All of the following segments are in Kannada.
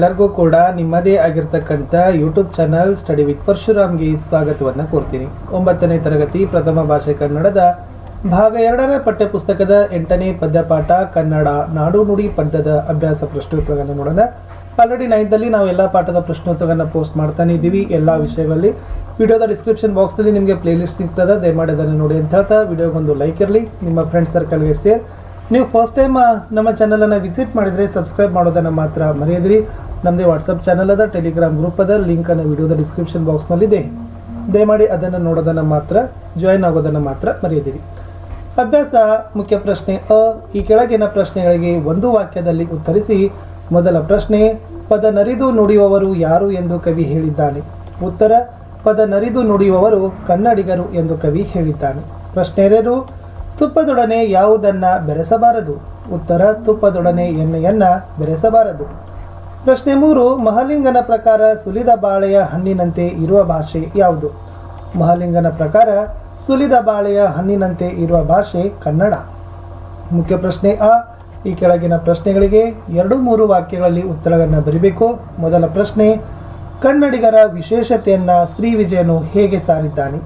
ಎಲ್ಲರಿಗೂ ಕೂಡ ನಿಮ್ಮದೇ ಆಗಿರ್ತಕ್ಕಂಥ ಯೂಟ್ಯೂಬ್ ಚಾನಲ್ ಸ್ಟಡಿ ವಿತ್ ಪರಶುರಾಮ್ಗೆ ಸ್ವಾಗತವನ್ನು ಕೋರ್ತೀನಿ. ಒಂಬತ್ತನೇ ತರಗತಿ ಪ್ರಥಮ ಭಾಷೆ ಕನ್ನಡದ ಭಾಗ ಎರಡರ ಪಠ್ಯಪುಸ್ತಕದ ಎಂಟನೇ ಪದ್ಯಪಾಠ ಕನ್ನಡ ನಾಡು ನುಡಿ ಪದ್ಯದ ಅಭ್ಯಾಸ ಪ್ರಶ್ನೋತ್ತರಗಳನ್ನು ನೋಡೋಣ. ಆಲ್ರೆಡಿ ನೈನ್ತಲ್ಲಿ ನಾವು ಎಲ್ಲ ಪಾಠದ ಪ್ರಶ್ನೋತ್ತರಗಳನ್ನು ಪೋಸ್ಟ್ ಮಾಡ್ತಾನೆ ಇದ್ದೀವಿ. ಎಲ್ಲ ವಿಷಯಗಳಲ್ಲಿ ವಿಡಿಯೋದ ಡಿಸ್ಕ್ರಿಪ್ಷನ್ ಬಾಕ್ಸ್ನಲ್ಲಿ ನಿಮಗೆ ಪ್ಲೇಲಿಸ್ಟ್ ಸಿಗ್ತದೆ. ದಯಮಾಡಿ ಅದನ್ನು ನೋಡಿ ಅಂತ ಹೇಳ್ತಾ ವಿಡಿಯೋಗೊಂದು ಲೈಕ್ ಇರಲಿ. ನಿಮ್ಮ ಫ್ರೆಂಡ್ಸ್ ಸರ್ಕಲ್ಗೆ ಸೇರ್. ನೀವು ಫಸ್ಟ್ ಟೈಮ್ ನಮ್ಮ ಚಾನಲನ್ನು ವಿಸಿಟ್ ಮಾಡಿದರೆ ಸಬ್ಸ್ಕ್ರೈಬ್ ಮಾಡೋದನ್ನು ಮಾತ್ರ ಮರೆಯದಿರಿ. ನಮ್ಮದೇ ವಾಟ್ಸಪ್ ಚಾನಲ್ ಅದ ಟೆಲಿಗ್ರಾಮ್ ಗ್ರೂಪ್ ಅದ ಲಿಂಕನ್ನು ವಿಡಿಯೋದ ಡಿಸ್ಕ್ರಿಪ್ಷನ್ ಬಾಕ್ಸ್ನಲ್ಲಿದೆ ದಯಮಾಡಿ ಅದನ್ನು ನೋಡೋದನ್ನು ಮಾತ್ರ ಜಾಯಿನ್ ಆಗೋದನ್ನು ಮಾತ್ರ ಮರೆಯದಿರಿ. ಅಭ್ಯಾಸ, ಮುಖ್ಯ ಪ್ರಶ್ನೆ ಅ. ಈ ಕೆಳಗಿನ ಪ್ರಶ್ನೆಗಳಿಗೆ ಒಂದು ವಾಕ್ಯದಲ್ಲಿ ಉತ್ತರಿಸಿ, ಮೊದಲ ಪ್ರಶ್ನೆ, ಪದ ನರಿದು ನುಡಿಯುವವರು ಯಾರು ಎಂದು ಕವಿ ಹೇಳಿದ್ದಾನೆ. ಉತ್ತರ, ಪದ ನರಿದು ನುಡಿಯುವವರು ಕನ್ನಡಿಗರು ಎಂದು ಕವಿ ಹೇಳಿದ್ದಾನೆ. ಪ್ರಶ್ನೆ ಎರಡು, ತುಪ್ಪದೊಡನೆ ಯಾವುದನ್ನ ಬೆರೆಸಬಾರದು? ಉತ್ತರ, ತುಪ್ಪದೊಡನೆ ಎಣ್ಣೆಯನ್ನು ಬೆರೆಸಬಾರದು. ಪ್ರಶ್ನೆ ಮೂರು, ಮಹಾಲಿಂಗನ ಪ್ರಕಾರ ಸುಲಿದ ಬಾಳೆಯ ಹಣ್ಣಿನಂತೆ ಇರುವ ಭಾಷೆ ಯಾವುದು? ಮಹಾಲಿಂಗನ ಪ್ರಕಾರ ಸುಲಿದ ಬಾಳೆಯ ಹಣ್ಣಿನಂತೆ ಇರುವ ಭಾಷೆ ಕನ್ನಡ. ಮುಖ್ಯ ಪ್ರಶ್ನೆ ಆ. ಈ ಕೆಳಗಿನ ಪ್ರಶ್ನೆಗಳಿಗೆ ಎರಡು ಮೂರು ವಾಕ್ಯಗಳಲ್ಲಿ ಉತ್ತರಗಳನ್ನು ಬರಿಬೇಕು. ಮೊದಲ ಪ್ರಶ್ನೆ, ಕನ್ನಡಿಗರ ವಿಶೇಷತೆಯನ್ನು ಶ್ರೀ ವಿಜಯನು ಹೇಗೆ ಸಾರಿದ್ದಾನೆ?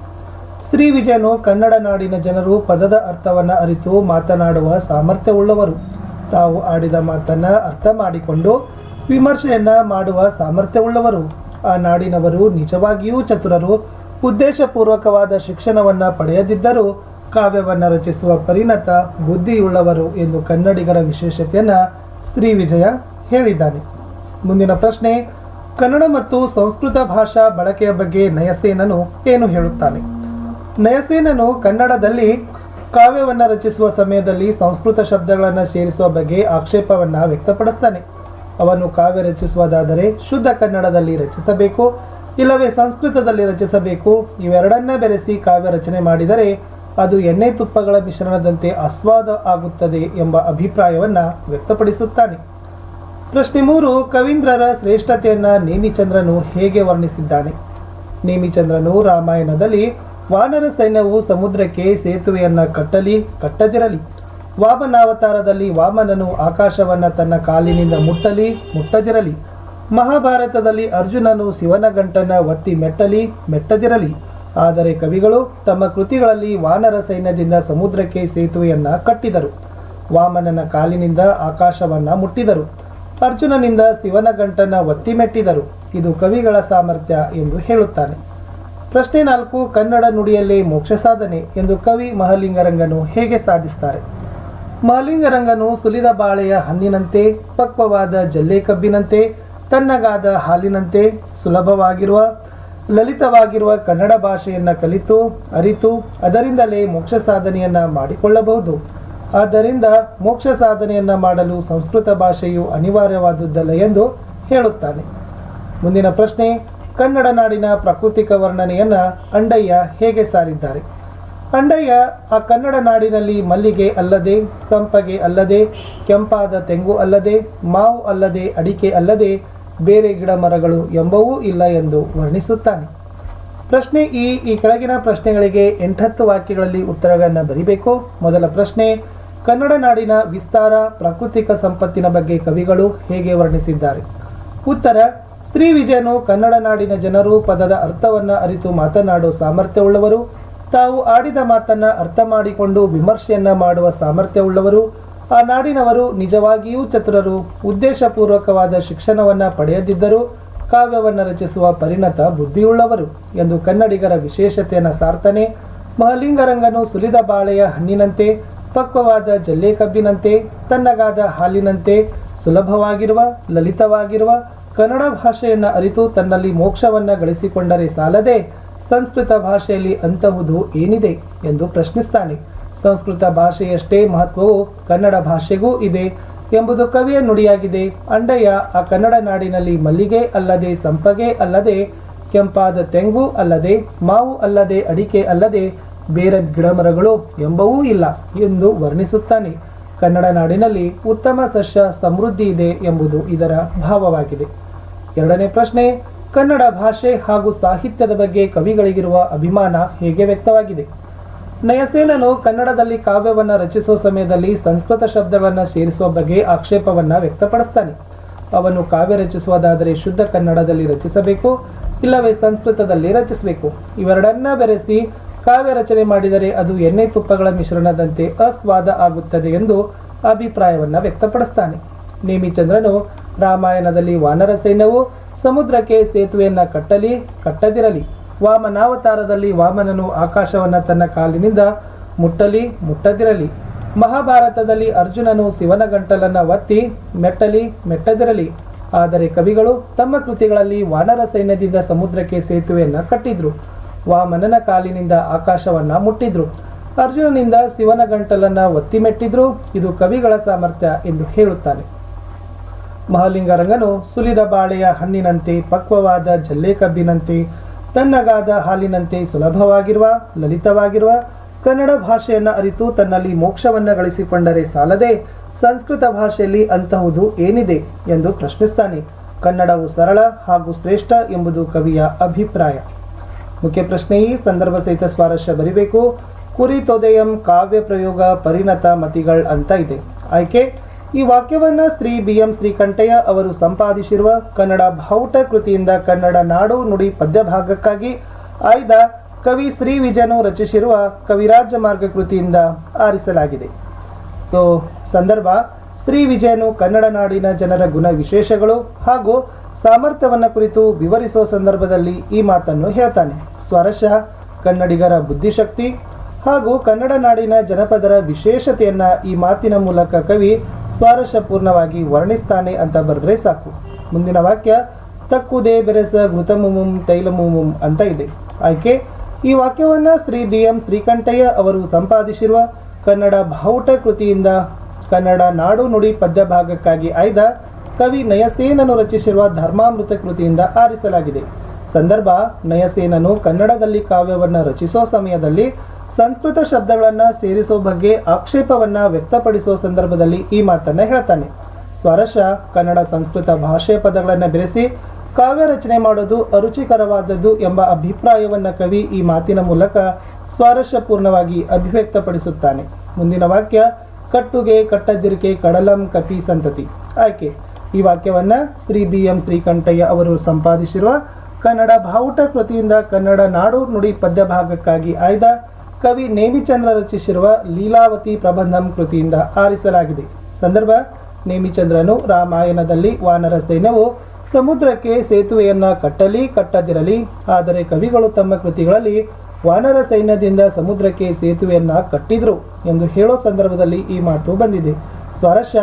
ಶ್ರೀ ವಿಜಯನು ಕನ್ನಡ ನಾಡಿನ ಜನರು ಪದದ ಅರ್ಥವನ್ನ ಅರಿತು ಮಾತನಾಡುವ ಸಾಮರ್ಥ್ಯವುಳ್ಳವರು. ತಾವು ಆಡಿದ ಮಾತನ್ನ ಅರ್ಥ ಮಾಡಿಕೊಂಡು ವಿಮರ್ಶೆಯನ್ನ ಮಾಡುವ ಸಾಮರ್ಥ್ಯವುಳ್ಳವರು. ಆ ನಾಡಿನವರು ನಿಜವಾಗಿಯೂ ಚತುರರು. ಉದ್ದೇಶಪೂರ್ವಕವಾದ ಶಿಕ್ಷಣವನ್ನ ಪಡೆಯದಿದ್ದರೂ ಕಾವ್ಯವನ್ನ ರಚಿಸುವ ಪರಿಣತ ಬುದ್ಧಿಯುಳ್ಳವರು ಎಂದು ಕನ್ನಡಿಗರ ವಿಶೇಷತೆಯನ್ನು ಶ್ರೀ ವಿಜಯ ಹೇಳಿದ್ದಾನೆ. ಮುಂದಿನ ಪ್ರಶ್ನೆ, ಕನ್ನಡ ಮತ್ತು ಸಂಸ್ಕೃತ ಭಾಷಾ ಬಳಕೆಯ ಬಗ್ಗೆ ನಯಸೇನನು ಏನು ಹೇಳುತ್ತಾನೆ? ನಯಸೇನನು ಕನ್ನಡದಲ್ಲಿ ಕಾವ್ಯವನ್ನ ರಚಿಸುವ ಸಮಯದಲ್ಲಿ ಸಂಸ್ಕೃತ ಶಬ್ದಗಳನ್ನು ಸೇರಿಸುವ ಬಗ್ಗೆ ಆಕ್ಷೇಪವನ್ನ ವ್ಯಕ್ತಪಡಿಸ್ತಾನೆ. ಅವನು ಕಾವ್ಯ ರಚಿಸುವುದಾದರೆ ಶುದ್ಧ ಕನ್ನಡದಲ್ಲಿ ರಚಿಸಬೇಕು, ಇಲ್ಲವೇ ಸಂಸ್ಕೃತದಲ್ಲಿ ರಚಿಸಬೇಕು. ಇವೆರಡನ್ನ ಬೆರೆಸಿ ಕಾವ್ಯ ರಚನೆ ಮಾಡಿದರೆ ಅದು ಎಣ್ಣೆ ತುಪ್ಪಗಳ ಮಿಶ್ರಣದಂತೆ ಅಸ್ವಾದ ಆಗುತ್ತದೆ ಎಂಬ ಅಭಿಪ್ರಾಯವನ್ನ ವ್ಯಕ್ತಪಡಿಸುತ್ತಾನೆ. ಪ್ರಶ್ನೆ ಮೂರು, ಕವೀಂದ್ರರ ಶ್ರೇಷ್ಠತೆಯನ್ನು ನೇಮಿಚಂದ್ರನು ಹೇಗೆ ವರ್ಣಿಸಿದ್ದಾನೆ? ನೇಮಿಚಂದ್ರನು ರಾಮಾಯಣದಲ್ಲಿ ವಾನರ ಸೈನ್ಯವು ಸಮುದ್ರಕ್ಕೆ ಸೇತುವೆಯನ್ನ ಕಟ್ಟಲಿ, ಕಟ್ಟದಿರಲಿ. ವಾಮನಾವತಾರದಲ್ಲಿ ವಾಮನನು ಆಕಾಶವನ್ನ ತನ್ನ ಕಾಲಿನಿಂದ ಮುಟ್ಟಲಿ, ಮುಟ್ಟದಿರಲಿ. ಮಹಾಭಾರತದಲ್ಲಿ ಅರ್ಜುನನು ಶಿವನ ಗಂಟನ ಒತ್ತಿ ಮೆಟ್ಟಲಿ, ಮೆಟ್ಟದಿರಲಿ. ಆದರೆ ಕವಿಗಳು ತಮ್ಮ ಕೃತಿಗಳಲ್ಲಿ ವಾನರ ಸೈನ್ಯದಿಂದ ಸಮುದ್ರಕ್ಕೆ ಸೇತುವೆಯನ್ನ ಕಟ್ಟಿದರು. ವಾಮನನ ಕಾಲಿನಿಂದ ಆಕಾಶವನ್ನ ಮುಟ್ಟಿದರು. ಅರ್ಜುನನಿಂದ ಶಿವನ ಗಂಟನ ಒತ್ತಿ ಮೆಟ್ಟಿದರು. ಇದು ಕವಿಗಳ ಸಾಮರ್ಥ್ಯ ಎಂದು ಹೇಳುತ್ತಾನೆ. ಪ್ರಶ್ನೆ ನಾಲ್ಕು, ಕನ್ನಡ ನುಡಿಯಲ್ಲಿ ಮೋಕ್ಷ ಸಾಧನೆ ಎಂದು ಕವಿ ಮಹಲಿಂಗರಂಗನು ಹೇಗೆ ಸಾಧಿಸ್ತಾರೆ? ಮಹಲಿಂಗರಂಗನು ಸುಲಿದ ಬಾಳೆಯ ಹಣ್ಣಿನಂತೆ, ಪಕ್ವವಾದ ಜಲ್ಲೆ ಕಬ್ಬಿನಂತೆ, ತಣ್ಣಗಾದ ಹಾಲಿನಂತೆ ಸುಲಭವಾಗಿರುವ, ಲಲಿತವಾಗಿರುವ ಕನ್ನಡ ಭಾಷೆಯನ್ನು ಕಲಿತು, ಅರಿತು, ಅದರಿಂದಲೇ ಮೋಕ್ಷ ಸಾಧನೆಯನ್ನ ಮಾಡಿಕೊಳ್ಳಬಹುದು. ಆದ್ದರಿಂದ ಮೋಕ್ಷ ಸಾಧನೆಯನ್ನ ಮಾಡಲು ಸಂಸ್ಕೃತ ಭಾಷೆಯು ಅನಿವಾರ್ಯವಾದುದಲ್ಲ ಎಂದು ಹೇಳುತ್ತಾನೆ. ಮುಂದಿನ ಪ್ರಶ್ನೆ, ಕನ್ನಡ ನಾಡಿನ ಪ್ರಾಕೃತಿಕ ವರ್ಣನೆಯನ್ನ ಅಂಡಯ್ಯ ಹೇಗೆ ಸಾರಿದ್ದಾರೆ? ಅಂಡಯ್ಯ ಆ ಕನ್ನಡ ನಾಡಿನಲ್ಲಿ ಮಲ್ಲಿಗೆ ಅಲ್ಲದೆ, ಸಂಪಗೆ ಅಲ್ಲದೆ, ಕೆಂಪಾದ ತೆಂಗು ಅಲ್ಲದೆ, ಮಾವು ಅಲ್ಲದೆ, ಅಡಿಕೆ ಅಲ್ಲದೆ ಬೇರೆ ಗಿಡ ಮರಗಳು ಎಂಬವೂ ಇಲ್ಲ ಎಂದು ವರ್ಣಿಸುತ್ತಾನೆ. ಪ್ರಶ್ನೆ ಈ ಈ ಕೆಳಗಿನ ಪ್ರಶ್ನೆಗಳಿಗೆ ಎಂಟತ್ತು ವಾಕ್ಯಗಳಲ್ಲಿ ಉತ್ತರಗಳನ್ನು ಬರೀಬೇಕು. ಮೊದಲ ಪ್ರಶ್ನೆ, ಕನ್ನಡ ನಾಡಿನ ವಿಸ್ತಾರ ಪ್ರಾಕೃತಿಕ ಸಂಪತ್ತಿನ ಬಗ್ಗೆ ಕವಿಗಳು ಹೇಗೆ ವರ್ಣಿಸಿದ್ದಾರೆ? ಉತ್ತರ ಶ್ರೀ ವಿಜಯನು ಕನ್ನಡ ನಾಡಿನ ಜನರು ಪದದ ಅರ್ಥವನ್ನು ಅರಿತು ಮಾತನಾಡುವ ಸಾಮರ್ಥ್ಯವುಳ್ಳವರು. ತಾವು ಆಡಿದ ಮಾತನ್ನ ಅರ್ಥ ಮಾಡಿಕೊಂಡು ವಿಮರ್ಶೆಯನ್ನ ಮಾಡುವ ಸಾಮರ್ಥ್ಯವುಳ್ಳವರು, ಆ ನಾಡಿನವರು ನಿಜವಾಗಿಯೂ ಚತುರರು. ಉದ್ದೇಶಪೂರ್ವಕವಾದ ಶಿಕ್ಷಣವನ್ನ ಪಡೆಯದಿದ್ದರೂ ಕಾವ್ಯವನ್ನ ರಚಿಸುವ ಪರಿಣತ ಬುದ್ಧಿಯುಳ್ಳವರು ಎಂದು ಕನ್ನಡಿಗರ ವಿಶೇಷತೆಯನ್ನು ಸಾರ್ತಾನೆ ಮಹಲಿಂಗರಂಗನು ಸುಲಿದ ಬಾಳೆಯ ಹಣ್ಣಿನಂತೆ, ಪಕ್ವವಾದ ಜಲ್ಲೆ ಕಬ್ಬಿನಂತೆ ತನ್ನಗಾದ ಹಾಲಿನಂತೆ, ಸುಲಭವಾಗಿರುವ, ಲಲಿತವಾಗಿರುವ ಕನ್ನಡ ಭಾಷೆಯನ್ನು ಅರಿತು ತನ್ನಲ್ಲಿ ಮೋಕ್ಷವನ್ನ ಗಳಿಸಿಕೊಂಡರೆ ಸಾಲದೆ ಸಂಸ್ಕೃತ ಭಾಷೆಯಲ್ಲಿ ಅಂತಹುದು ಏನಿದೆ ಎಂದು ಪ್ರಶ್ನಿಸ್ತಾನೆ. ಸಂಸ್ಕೃತ ಭಾಷೆಯಷ್ಟೇ ಮಹತ್ವವು ಕನ್ನಡ ಭಾಷೆಗೂ ಇದೆ ಎಂಬುದು ಕವಿಯ ನುಡಿಯಾಗಿದೆ. ಅಂಡಯ್ಯ, ಆ ಕನ್ನಡ ನಾಡಿನಲ್ಲಿ ಮಲ್ಲಿಗೆ ಅಲ್ಲದೆ ಸಂಪಗೆ ಅಲ್ಲದೆ, ಕೆಂಪಾದ ತೆಂಗು ಅಲ್ಲದೆ, ಮಾವು ಅಲ್ಲದೆ, ಅಡಿಕೆ ಅಲ್ಲದೆ ಬೇರೆ ಗಿಡಮರಗಳು ಎಂಬವೂ ಇಲ್ಲ ಎಂದು ವರ್ಣಿಸುತ್ತಾನೆ. ಕನ್ನಡ ನಾಡಿನಲ್ಲಿ ಉತ್ತಮ ಸಸ್ಯ ಸಮೃದ್ಧಿ ಇದೆ ಎಂಬುದು ಇದರ ಭಾವವಾಗಿದೆ. ಎರಡನೇ ಪ್ರಶ್ನೆ ಕನ್ನಡ ಭಾಷೆ ಹಾಗೂ ಸಾಹಿತ್ಯದ ಬಗ್ಗೆ ಕವಿಗಳಿಗಿರುವ ಅಭಿಮಾನ ಹೇಗೆ ವ್ಯಕ್ತವಾಗಿದೆ? ನಯಸೇನನು ಕನ್ನಡದಲ್ಲಿ ಕಾವ್ಯವನ್ನ ರಚಿಸುವ ಸಮಯದಲ್ಲಿ ಸಂಸ್ಕೃತ ಶಬ್ದವನ್ನು ಸೇರಿಸುವ ಬಗ್ಗೆ ಆಕ್ಷೇಪವನ್ನ ವ್ಯಕ್ತಪಡಿಸ್ತಾನೆ. ಅವನು ಕಾವ್ಯ ರಚಿಸುವುದಾದರೆ ಶುದ್ಧ ಕನ್ನಡದಲ್ಲಿ ರಚಿಸಬೇಕು, ಇಲ್ಲವೇ ಸಂಸ್ಕೃತದಲ್ಲಿ ರಚಿಸಬೇಕು. ಇವೆರಡನ್ನ ಬೆರೆಸಿ ಕಾವ್ಯ ರಚನೆ ಮಾಡಿದರೆ ಅದು ಎಣ್ಣೆ ತುಪ್ಪಗಳ ಮಿಶ್ರಣದಂತೆ ಅಸ್ವಾದ ಆಗುತ್ತದೆ ಎಂದು ಅಭಿಪ್ರಾಯವನ್ನ ವ್ಯಕ್ತಪಡಿಸ್ತಾನೆ. ನೇಮಿಚಂದ್ರನು ರಾಮಾಯಣದಲ್ಲಿ ವಾನರ ಸೈನ್ಯವು ಸಮುದ್ರಕ್ಕೆ ಸೇತುವೆಯನ್ನು ಕಟ್ಟಲಿ, ಕಟ್ಟದಿರಲಿ. ವಾಮನಾವತಾರದಲ್ಲಿ ವಾಮನನು ಆಕಾಶವನ್ನ ತನ್ನ ಕಾಲಿನಿಂದ ಮುಟ್ಟಲಿ, ಮುಟ್ಟದಿರಲಿ. ಮಹಾಭಾರತದಲ್ಲಿ ಅರ್ಜುನನು ಶಿವನ ಗಂಟಲನ್ನ ಒತ್ತಿ, ಮೆಟ್ಟಲಿ, ಮೆಟ್ಟದಿರಲಿ. ಆದರೆ ಕವಿಗಳು ತಮ್ಮ ಕೃತಿಗಳಲ್ಲಿ ವಾನರ ಸೈನ್ಯದಿಂದ ಸಮುದ್ರಕ್ಕೆ ಸೇತುವೆಯನ್ನು ಕಟ್ಟಿದ್ರು. ವಾಮನನ ಕಾಲಿನಿಂದ ಆಕಾಶವನ್ನ ಮುಟ್ಟಿದ್ರು. ಅರ್ಜುನನಿಂದ ಶಿವನ ಗಂಟಲನ್ನ ಒತ್ತಿ ಮೆಟ್ಟಿದ್ರು. ಇದು ಕವಿಗಳ ಸಾಮರ್ಥ್ಯ ಎಂದು ಹೇಳುತ್ತಾನೆ. ಮಹಾಲಿಂಗರಂಗನು ಸುಲಿದ ಬಾಳೆಯ ಹಣ್ಣಿನಂತೆ ಪಕ್ವವಾದ ಜಲ್ಲೆ ಕಬ್ಬಿನಂತೆ ತನ್ನಗಾದ ಹಾಲಿನಂತೆ ಸುಲಭವಾಗಿರುವ, ಲಲಿತವಾಗಿರುವ ಕನ್ನಡ ಭಾಷೆಯನ್ನು ಅರಿತು ತನ್ನಲ್ಲಿ ಮೋಕ್ಷವನ್ನು ಗಳಿಸಿಕೊಂಡರೆ ಸಾಲದೆ ಸಂಸ್ಕೃತ ಭಾಷೆಯಲ್ಲಿ ಅಂತಹುದು ಏನಿದೆ ಎಂದು ಪ್ರಶ್ನಿಸ್ತಾನೆ. ಕನ್ನಡವು ಸರಳ ಹಾಗೂ ಶ್ರೇಷ್ಠ ಎಂಬುದು ಕವಿಯ ಅಭಿಪ್ರಾಯ. ಮುಖ್ಯ ಪ್ರಶ್ನೆ ಈ ಸಂದರ್ಭ ಸಹಿತ ಸ್ವಾರಸ್ಯ ಬರಿಬೇಕು. ಕುರಿತೊದಯಂ ಕಾವ್ಯ ಪ್ರಯೋಗ ಪರಿಣತ ಮತಿಗಳ್ ಅಂತ ಇದೆ. ಆಯ್ಕೆ ಈ ವಾಕ್ಯವನ್ನ ಶ್ರೀ ಬಿ ಎಂ ಶ್ರೀಕಂಠಯ್ಯ ಅವರು ಸಂಪಾದಿಸಿರುವ ಕನ್ನಡ ಭಾವುಟ ಕೃತಿಯಿಂದ ಕನ್ನಡ ನಾಡು ನುಡಿ ಪದ್ಯ ಭಾಗಕ್ಕಾಗಿ ಆಯ್ದ ಕವಿ ಶ್ರೀ ವಿಜಯನು ರಚಿಸಿರುವ ಕವಿರಾಜ ಮಾರ್ಗ ಕೃತಿಯಿಂದ ಆರಿಸಲಾಗಿದೆ. ಸೊ ಸಂದರ್ಭ ಶ್ರೀ ವಿಜಯನು ಕನ್ನಡ ನಾಡಿನ ಜನರ ಗುಣ ವಿಶೇಷಗಳು ಹಾಗೂ ಸಾಮರ್ಥ್ಯವನ್ನು ಕುರಿತು ವಿವರಿಸುವ ಸಂದರ್ಭದಲ್ಲಿ ಈ ಮಾತನ್ನು ಹೇಳ್ತಾನೆ. ಸ್ವರಶ ಕನ್ನಡಿಗರ ಬುದ್ಧಿಶಕ್ತಿ ಹಾಗೂ ಕನ್ನಡ ನಾಡಿನ ಜನಪದರ ವಿಶೇಷತೆಯನ್ನ ಈ ಮಾತಿನ ಮೂಲಕ ಕವಿ ಸ್ವಾರಸ್ಯಪೂರ್ಣವಾಗಿ ವರ್ಣಿಸ್ತಾನೆ ಅಂತ ಬರೆದ್ರೆ ಸಾಕು. ಮುಂದಿನ ವಾಕ್ಯ, ತಕ್ಕುದೇ ಬೆರೆಸ ಘೃತಮುಮುಂ ತೈಲಮುಮುಂ ಅಂತ ಇದೆ. ಆಯ್ಕೆ, ಈ ವಾಕ್ಯವನ್ನ ಶ್ರೀ ಬಿ ಎಂ ಶ್ರೀಕಂಠಯ್ಯ ಅವರು ಸಂಪಾದಿಸಿರುವ ಕನ್ನಡ ಬಾವುಟ ಕೃತಿಯಿಂದ ಕನ್ನಡ ನಾಡು ನುಡಿ ಪದ್ಯ ಭಾಗಕ್ಕಾಗಿ ಆಯ್ದ ಕವಿ ನಯಸೇನನು ರಚಿಸಿರುವ ಧರ್ಮಾಮೃತ ಕೃತಿಯಿಂದ ಆರಿಸಲಾಗಿದೆ. ಸಂದರ್ಭ, ನಯಸೇನನು ಕನ್ನಡದಲ್ಲಿ ಕಾವ್ಯವನ್ನು ರಚಿಸೋ ಸಮಯದಲ್ಲಿ ಸಂಸ್ಕೃತ ಶಬ್ದಗಳನ್ನ ಸೇರಿಸೋ ಬಗ್ಗೆ ಆಕ್ಷೇಪವನ್ನ ವ್ಯಕ್ತಪಡಿಸುವ ಸಂದರ್ಭದಲ್ಲಿ ಈ ಮಾತನ್ನ ಹೇಳ್ತಾನೆ. ಸ್ವರಶ ಕನ್ನಡ ಸಂಸ್ಕೃತ ಭಾಷೆ ಪದಗಳನ್ನು ಬೆರೆಸಿ ಕಾವ್ಯ ರಚನೆ ಮಾಡೋದು ಅರುಚಿಕರವಾದದ್ದು ಎಂಬ ಅಭಿಪ್ರಾಯವನ್ನ ಕವಿ ಈ ಮಾತಿನ ಮೂಲಕ ಸ್ವಾರಸ್ಯಪೂರ್ಣವಾಗಿ ಅಭಿವ್ಯಕ್ತಪಡಿಸುತ್ತಾನೆ. ಮುಂದಿನ ವಾಕ್ಯ, ಕಟ್ಟುಗೆ ಕಟ್ಟದಿರಿಕೆ ಕಡಲಂ ಕಪಿ ಸಂತತಿ. ಆಯ್ಕೆ. ಈ ವಾಕ್ಯವನ್ನ ಶ್ರೀ ಬಿ ಎಂ ಶ್ರೀಕಂಠಯ್ಯ ಅವರು ಸಂಪಾದಿಸಿರುವ ಕನ್ನಡ ಭಾವುಟ ಕೃತಿಯಿಂದ ಕನ್ನಡ ನಾಡು ನುಡಿ ಪದ್ಯ ಭಾಗಕ್ಕಾಗಿ ಆಯ್ದ ಕವಿ ನೇಮಿಚಂದ್ರ ರಚಿಸಿರುವ ಲೀಲಾವತಿ ಪ್ರಬಂಧಂ ಕೃತಿಯಿಂದ ಆರಿಸಲಾಗಿದೆ. ಸಂದರ್ಭ ನೇಮಿಚಂದ್ರನು ರಾಮಾಯಣದಲ್ಲಿ ವಾನರ ಸೈನ್ಯವು ಸಮುದ್ರಕ್ಕೆ ಸೇತುವೆಯನ್ನು ಕಟ್ಟಲಿ, ಕಟ್ಟದಿರಲಿ, ಆದರೆ ಕವಿಗಳು ತಮ್ಮ ಕೃತಿಗಳಲ್ಲಿ ವಾನರ ಸೈನ್ಯದಿಂದ ಸಮುದ್ರಕ್ಕೆ ಸೇತುವೆಯನ್ನು ಕಟ್ಟಿದ್ರು ಎಂದು ಹೇಳೋ ಸಂದರ್ಭದಲ್ಲಿ ಈ ಮಾತು ಬಂದಿದೆ. ಸ್ವರಶ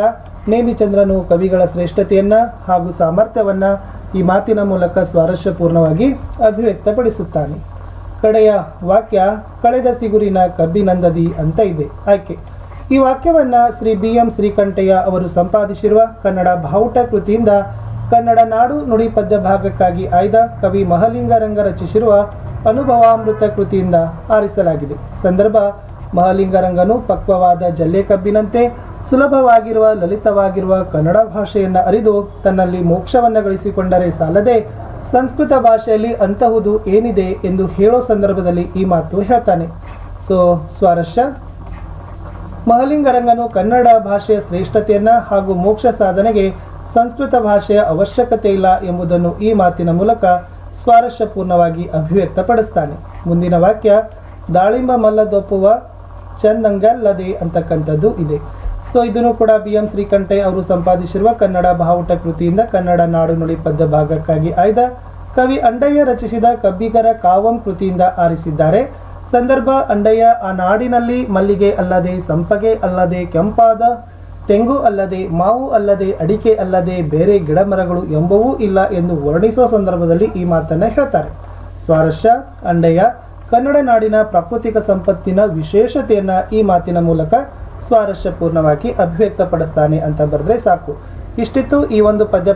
ನೇಮಿಚಂದ್ರನು ಕವಿಗಳ ಶ್ರೇಷ್ಠತೆಯನ್ನ ಹಾಗೂ ಸಾಮರ್ಥ್ಯವನ್ನ ಈ ಮಾತಿನ ಮೂಲಕ ಸ್ವಾರಸ್ಯಪೂರ್ಣವಾಗಿ ಅಭಿವ್ಯಕ್ತಪಡಿಸುತ್ತಾನೆ. ಕಡೆಯ ವಾಕ್ಯ, ಕಳೆದ ಸಿಗುರಿನ ಕಬ್ಬಿನಂದದಿ ಅಂತ ಇದೆ. ಆಯ್ಕೆ. ಈ ವಾಕ್ಯವನ್ನ ಶ್ರೀ ಬಿ ಎಂ ಶ್ರೀಕಂಠಯ್ಯ ಅವರು ಸಂಪಾದಿಸಿರುವ ಕನ್ನಡ ಬಾವುಟ ಕೃತಿಯಿಂದ ಕನ್ನಡ ನಾಡು ನುಡಿ ಪದ್ಯ ಭಾಗಕ್ಕಾಗಿ ಆಯ್ದ ಕವಿ ಮಹಲಿಂಗರಂಗ ರಚಿಸಿರುವ ಅನುಭವಾಮೃತ ಕೃತಿಯಿಂದ ಆರಿಸಲಾಗಿದೆ. ಸಂದರ್ಭ, ಮಹಲಿಂಗರಂಗನು ಪಕ್ವವಾದ ಜಲ್ಲೆ ಕಬ್ಬಿನಂತೆ ಸುಲಭವಾಗಿರುವ ಲಲಿತವಾಗಿರುವ ಕನ್ನಡ ಭಾಷೆಯನ್ನು ಅರಿದು ತನ್ನಲ್ಲಿ ಮೋಕ್ಷವನ್ನು ಗಳಿಸಿಕೊಂಡರೆ ಸಾಲದೆ ಸಂಸ್ಕೃತ ಭಾಷೆಯಲ್ಲಿ ಅಂತಹುದು ಏನಿದೆ ಎಂದು ಹೇಳೋ ಸಂದರ್ಭದಲ್ಲಿ ಈ ಮಾತು ಹೇಳ್ತಾನೆ. ಸೊ ಸ್ವಾರಸ್ಯ. ಮಹಲಿಂಗರಂಗನು ಕನ್ನಡ ಭಾಷೆಯ ಶ್ರೇಷ್ಠತೆಯನ್ನ ಹಾಗೂ ಮೋಕ್ಷ ಸಾಧನೆಗೆ ಸಂಸ್ಕೃತ ಭಾಷೆಯ ಅವಶ್ಯಕತೆ ಇಲ್ಲ ಎಂಬುದನ್ನು ಈ ಮಾತಿನ ಮೂಲಕ ಸ್ವಾರಸ್ಯಪೂರ್ಣವಾಗಿ ಅಭಿವ್ಯಕ್ತಪಡಿಸ್ತಾನೆ. ಮುಂದಿನ ವಾಕ್ಯ, ದಾಳಿಂಬ ಮಲ್ಲದೊಪ್ಪುವ ಚಂದಂಗಲ್ಲದೆ ಅಂತಕ್ಕಂಥದ್ದು ಇದೆ. ಸೊ ಇದನ್ನು ಕೂಡ ಬಿ ಎಂ ಶ್ರೀಕಂಠೆ ಅವರು ಸಂಪಾದಿಸಿರುವ ಕನ್ನಡ ಬಾವುಟ ಕೃತಿಯಿಂದ ಕನ್ನಡ ನಾಡು ನುಡಿ ಪದ್ಯ ಭಾಗಕ್ಕಾಗಿ ಆಯ್ದ ಕವಿ ಅಂಡಯ್ಯ ರಚಿಸಿದ ಕಬ್ಬಿಗರ ಕಾವಂ ಕೃತಿಯಿಂದ ಆರಿಸಿದ್ದಾರೆ. ಸಂದರ್ಭ, ಅಂಡಯ್ಯ, ಆ ನಾಡಿನಲ್ಲಿ ಮಲ್ಲಿಗೆ ಅಲ್ಲದೆ ಸಂಪಗೆ ಅಲ್ಲದೆ ಕೆಂಪಾದ, ತೆಂಗು ಅಲ್ಲದೆ ಮಾವು ಅಲ್ಲದೆ ಅಡಿಕೆ ಅಲ್ಲದೆ ಬೇರೆ ಗಿಡ ಮರಗಳು ಎಂಬವೂ ಇಲ್ಲ ಎಂದು ವರ್ಣಿಸುವ ಸಂದರ್ಭದಲ್ಲಿ ಈ ಮಾತನ್ನ ಹೇಳ್ತಾರೆ. ಸ್ವಾರಸ್ಯ, ಅಂಡಯ್ಯ, ಕನ್ನಡ ನಾಡಿನ ಪ್ರಾಕೃತಿಕ ಸಂಪತ್ತಿನ ವಿಶೇಷತೆಯನ್ನು ಈ ಮಾತಿನ ಮೂಲಕ ಸ್ವಾರಸ್ಯಪೂರ್ಣವಾಗಿ ಅಭಿವ್ಯಕ್ತಪಡಿಸ್ತಾನೆ ಅಂತ ಬರೆದ್ರೆ ಸಾಕು. ಇಷ್ಟಿತ್ತು ಈ ಒಂದು ಪದ್ಯ